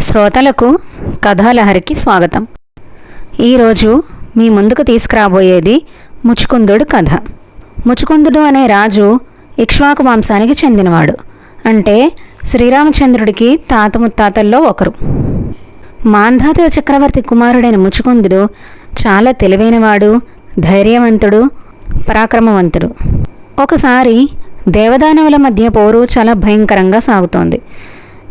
శ్రోతలకు కథాలహరికి స్వాగతం. ఈరోజు మీ ముందుకు తీసుకురాబోయేది ముచుకుందుడు కథ. ముచుకుందుడు అనే రాజు ఇక్ష్వాకు వంశానికి చెందినవాడు. అంటే శ్రీరామచంద్రుడికి తాత ముత్తాతల్లో ఒకరు. మాంధాత చక్రవర్తి కుమారుడైన ముచుకుందుడు చాలా తెలివైనవాడు ధైర్యవంతుడు పరాక్రమవంతుడు. ఒకసారి దేవదానవుల మధ్య పోరు చాలా భయంకరంగా సాగుతోంది.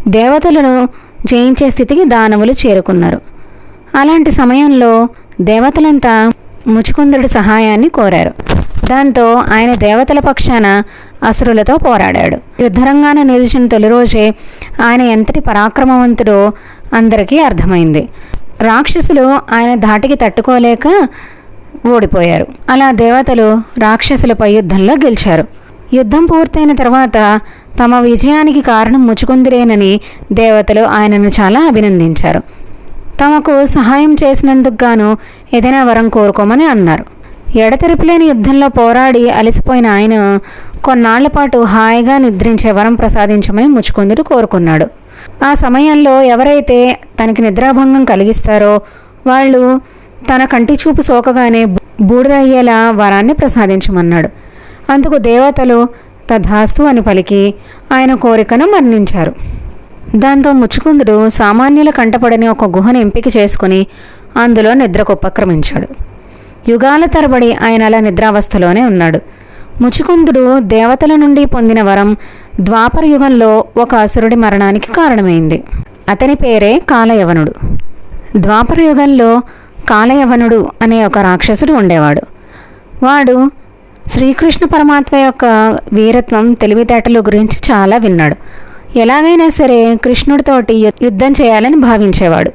దేవతలను జయించే స్థితికి దానవులు చేరుకున్నారు. అలాంటి సమయంలో దేవతలంతా ముచుకుందుడి సహాయాన్ని కోరారు. దాంతో ఆయన దేవతల పక్షాన అసురులతో పోరాడాడు. యుద్ధరంగాన నిలిచిన తొలి రోజే ఆయన ఎంతటి పరాక్రమవంతుడో అందరికీ అర్థమైంది. రాక్షసులు ఆయన ధాటికి తట్టుకోలేక ఓడిపోయారు. అలా దేవతలు రాక్షసులపై యుద్ధంలో గెలిచారు. యుద్ధం పూర్తయిన తర్వాత తమ విజయానికి కారణం ముచుకుందిరేనని దేవతలు ఆయనను చాలా అభినందించారు. తమకు సహాయం చేసినందుకు గాను ఏదైనా వరం కోరుకోమని అన్నారు. ఎడతెరిపిలేని యుద్ధంలో పోరాడి అలసిపోయిన ఆయన కొన్నాళ్ళ పాటు హాయిగా నిద్రించే వరం ప్రసాదించమని ముచుకుందుడు కోరుకున్నాడు. ఆ సమయంలో ఎవరైతే తనకి నిద్రాభంగం కలిగిస్తారో వాళ్ళు తన కంటి చూపు సోకగానే బూడిదయ్యేలా వరాన్ని ప్రసాదించమన్నాడు. అందుకు దేవతలు తథాస్తు అని పలికి ఆయన కోరికను మరణించారు దాంతో ముచ్చుకుందుడు సామాన్యుల కంటపడని ఒక గుహను ఎంపిక చేసుకుని అందులో నిద్రకు ఉపక్రమించాడు. యుగాల తరబడి ఆయన అలా నిద్రావస్థలోనే ఉన్నాడు. ముచుకుందుడు దేవతల నుండి పొందిన వరం ద్వాపర యుగంలో ఒక అసురుడి మరణానికి కారణమైంది. అతని పేరే కాలయవనుడు. ద్వాపర యుగంలో కాలయవనుడు అనే ఒక రాక్షసుడు ఉండేవాడు. వాడు శ్రీకృష్ణ పరమాత్మ యొక్క వీరత్వం తెలివితేటలు గురించి చాలా విన్నాడు. ఎలాగైనా సరే కృష్ణుడితోటి యుద్ధం చేయాలని భావించేవాడు.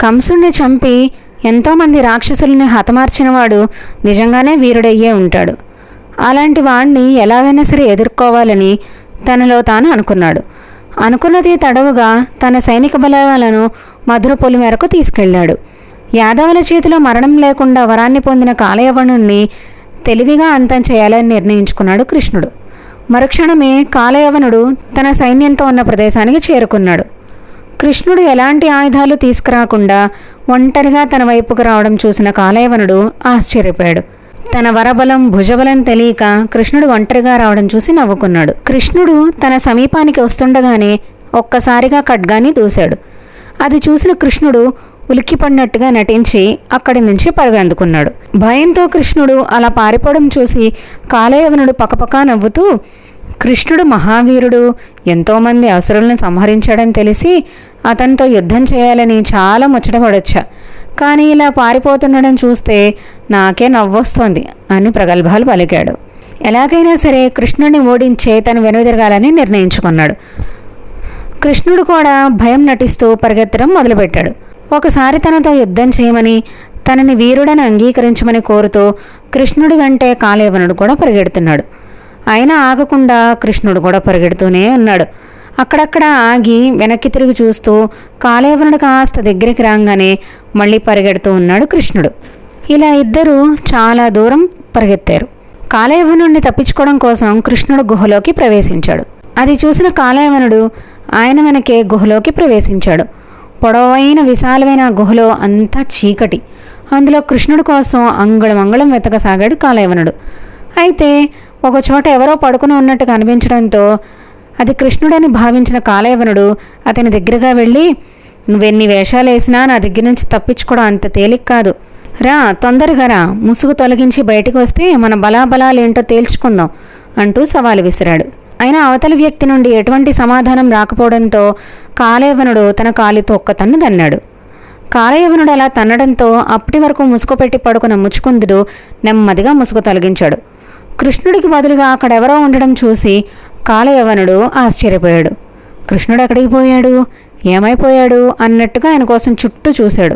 కంసుణ్ణి చంపి ఎంతోమంది రాక్షసుల్ని హతమార్చినవాడు నిజంగానే వీరుడయ్యే ఉంటాడు. అలాంటి వాణ్ణి ఎలాగైనా సరే ఎదుర్కోవాలని తనలో తాను అనుకున్నాడు. అనుకున్నది తడవుగా తన సైనిక బలాలను మధురపొలి మేరకు తీసుకెళ్ళాడు. యాదవుల చేతిలో మరణం లేకుండా వరాన్ని పొందిన కాలయవణుణ్ణి తెలివిగా అంతం చేయాలని నిర్ణయించుకున్నాడు కృష్ణుడు. మరుక్షణమే కాలయవనుడు తన సైన్యంతో ఉన్న ప్రదేశానికి చేరుకున్నాడు. కృష్ణుడు ఎలాంటి ఆయుధాలు తీసుకురాకుండా ఒంటరిగా తన వైపుకు రావడం చూసిన కాలయవనుడు ఆశ్చర్యపోయాడు. తన వరబలం భుజబలం తెలియక కృష్ణుడు ఒంటరిగా రావడం చూసి నవ్వుకున్నాడు. కృష్ణుడు తన సమీపానికి వస్తుండగానే ఒక్కసారిగా ఖడ్గాని దూశాడు. అది చూసిన కృష్ణుడు ఉలిక్కిపడినట్టుగా నటించి అక్కడి నుంచి పరుగందుకున్నాడు భయంతో కృష్ణుడు అలా పారిపోవడం చూసి కాలయవనుడు పకపకా నవ్వుతూ కృష్ణుడు మహావీరుడు. ఎంతోమంది అసురులను సంహరించాడని తెలిసి అతనితో యుద్ధం చేయాలని చాలా ముచ్చటపడొచ్చా. కానీ ఇలా పారిపోతుండడం చూస్తే నాకే నవ్వొస్తోంది అని ప్రగల్భాలు పలికాడు. ఎలాగైనా సరే కృష్ణుడిని ఓడించే తను వెనుదిరగాలని నిర్ణయించుకున్నాడు. కృష్ణుడు కూడా భయం నటిస్తూ పరిగెత్తడం మొదలుపెట్టాడు. ఒకసారి తనతో యుద్ధం చేయమని తనని వీరుడని అంగీకరించమని కోరుతూ కృష్ణుడి వెంటే కాలేవనుడు కూడా పరిగెడుతున్నాడు. అయినా ఆగకుండా కృష్ణుడు కూడా పరిగెడుతూనే ఉన్నాడు. అక్కడక్కడ ఆగి వెనక్కి తిరిగి చూస్తూ కాలేవనుడు కాస్త దగ్గరికి రాగానే మళ్ళీ పరిగెడుతూ ఉన్నాడు కృష్ణుడు. ఇలా ఇద్దరూ చాలా దూరం పరిగెత్తారు. కాలేవనుడిని తప్పించుకోవడం కోసం కృష్ణుడు గుహలోకి ప్రవేశించాడు. అది చూసిన కాలేవనుడు ఆయన వెనకే గుహలోకి ప్రవేశించాడు. పొడవైన విశాలమైన గుహలో అంతా చీకటి. అందులో కృష్ణుడి కోసం అంగుళం అంగుళం వెతకసాగాడు కాలయవనుడు. అయితే ఒక చోట ఎవరో పడుకుని ఉన్నట్టు కనిపించడంతో అది కృష్ణుడని భావించిన కాలయవనుడు అతని దగ్గరగా వెళ్ళి నువ్వెన్ని వేషాలు వేసినా నా దగ్గర నుంచి తప్పించుకోవడం అంత తేలిక కాదు. రా తొందరగా రా. ముసుగు తొలగించి బయటకు వస్తే మన బలాబలాలేంటో తేల్చుకుందాం అంటూ సవాలు విసిరాడు. అయినా అవతలి వ్యక్తి నుండి ఎటువంటి సమాధానం రాకపోవడంతో కాలయవనుడు తన కాలితో ఒక్క తన్ను తన్నాడు. కాలయవనుడు అలా తన్నడంతో అప్పటి వరకు ముసుగు పెట్టి పడుకున్న ముచ్చుకుందుడు నెమ్మదిగా ముసుగు తొలగించాడు. కృష్ణుడికి బదులుగా అక్కడెవరో ఉండడం చూసి కాలయవనుడు ఆశ్చర్యపోయాడు. కృష్ణుడు ఎక్కడికి పోయాడు? ఏమైపోయాడు? అన్నట్టుగా ఆయన కోసం చుట్టూ చూశాడు.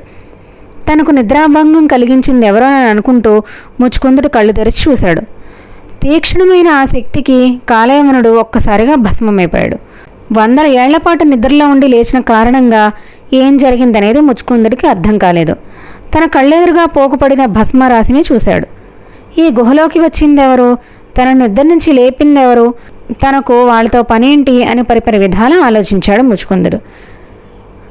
తనకు నిద్రాభంగం కలిగించింది ఎవరో అని అనుకుంటూ ముచ్చుకుందుడు కళ్ళు తెరిచి చూశాడు. తీక్షణమైన ఆ శక్తికి కాలయవనుడు ఒక్కసారిగా భస్మమైపోయాడు. వందల ఏళ్ళపాటు నిద్రలో ఉండి లేచిన కారణంగా ఏం జరిగిందనేది ముచ్చుకుందుడికి అర్థం కాలేదు. తన కళ్ళెదురుగా పోగుపడిన భస్మరాశిని చూశాడు. ఈ గుహలోకి వచ్చిందెవరు? తన నిద్ర నుంచి లేపిందెవరు? తనకు వాళ్ళతో పనేంటి అని పరిపరి విధాలా ఆలోచించాడు ముచ్చుకుందుడు.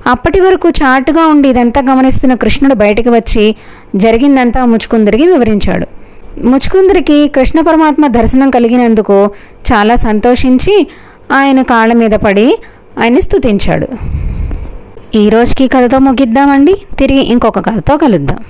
అప్పటి వరకు చాటుగా ఉండి ఇదంతా గమనిస్తున్న కృష్ణుడు బయటికి వచ్చి జరిగిందంతా ముచుకుందరికి వివరించాడు. ముచుకుందరికి కృష్ణ పరమాత్మ దర్శనం కలిగినందుకు చాలా సంతోషించి ఆయన కాళ్ళ మీద పడి ఆయన్ని స్తుతించాడు. ఈ రోజుకి కథతో ముగిద్దామండి. తిరిగి ఇంకొక కథతో కలుద్దాం.